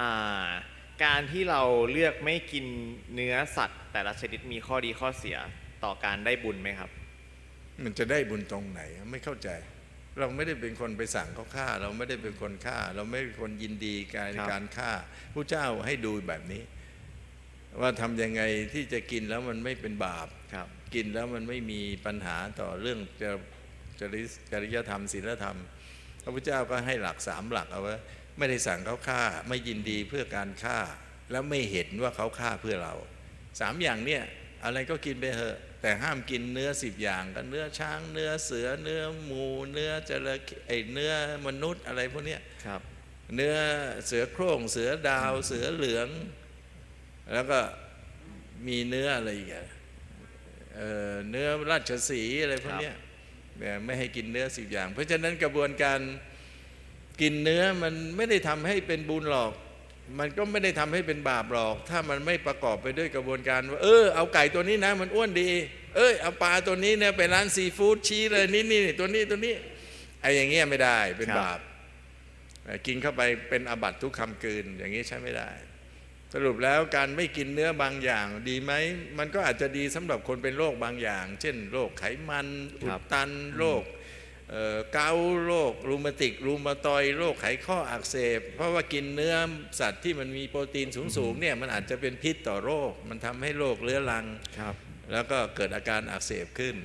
อ่าการที่เราเลือกไม่กินเนื้อสัตว์ แต่ละชนิดมีข้อดีข้อเสียต่อการได้บุญไหมครับ มันจะได้บุญตรงไหนไม่เข้าใจ เราไม่ได้เป็นคนไปสั่งเขาฆ่า เราไม่ได้เป็นคนฆ่า เราไม่ได้เป็นคนยินดีการครับการฆ่าผู้เจ้าให้ดูแบบนี้ ว่าทำยังไงที่จะกินแล้วมันไม่เป็นบาปครับ กินแล้วมันไม่มีปัญหาต่อเรื่องจรจริจริยธรรมศีลธรรม พระพุทธเจ้าก็ให้หลักสามหลักเอาไว้ ไม่ได้สั่งเขาฆ่า ไม่ยินดีเพื่อการฆ่า แล้วไม่เห็นว่าเขาฆ่าเพื่อเราสามอย่างเนี่ยอะไรก็กินไปเถอะ แต่ห้ามกินเนื้อสิบอย่างกันเนื้อช้างเนื้อเสือเนื้อหมู เนื้อจระเข้ไอเนื้อมนุษย์อะไรพวกเนี้ยครับเนื้อเสือโคร่งเสือดาว เสือเหลือง แล้วก็มีเนื้ออะไรอีกอะเอ่อเนื้อราชสีห์อะไรพวกเนี้ยเนี่ยไม่ให้กินเนื้อสิบอย่าง เพราะฉะนั้นกระบวนการ กินเนื้อมันไม่ได้ทำให้เป็นบุญหรอก มันก็ไม่ได้ทำให้เป็นบาปหรอก ถ้ามันไม่ประกอบไปด้วยกระบวนการว่าเออเอาไก่ตัวนี้นะมันอ้วนดี เอ้ยเอาปลาตัวนี้เนี่ยไปร้านซีฟู้ดชี้เลยนี่นี่ตัวนี้ตัวนี้ไอ้อย่างเงี้ยไม่ได้เป็นครับบาปเอ่อกินเข้าไปเป็นอาบัตทุกคำกลืน อย่างนี้ใช้ไม่ได้ สรุปแล้วการไม่กินเนื้อบางอย่างดีไหม มันก็อาจจะดีสำหรับคนเป็นโรคบางอย่าง เช่นโรคไขมันอุครัดบตันโรค เอ่อเกาต์โรครูมาติกรูมาตอยด์โรคไขข้ออักเสบ เพราะว่ากินเนื้อสัตว์ที่มันมีโปรตีนสูงๆเนี่ยมันอาจจะเป็นพิษต่อโรค มันทำให้โรคเรื้อรังครับ แล้วก็เกิดอาการอักเสบขึ้น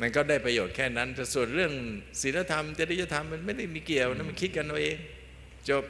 มันก็ได้ประโยชน์แค่นั้นแต่ส่วนเรื่องศีลธรรมจริยธรรมมันไม่ได้มีเกี่ยวนะมันคิดกันเอาเอง จบ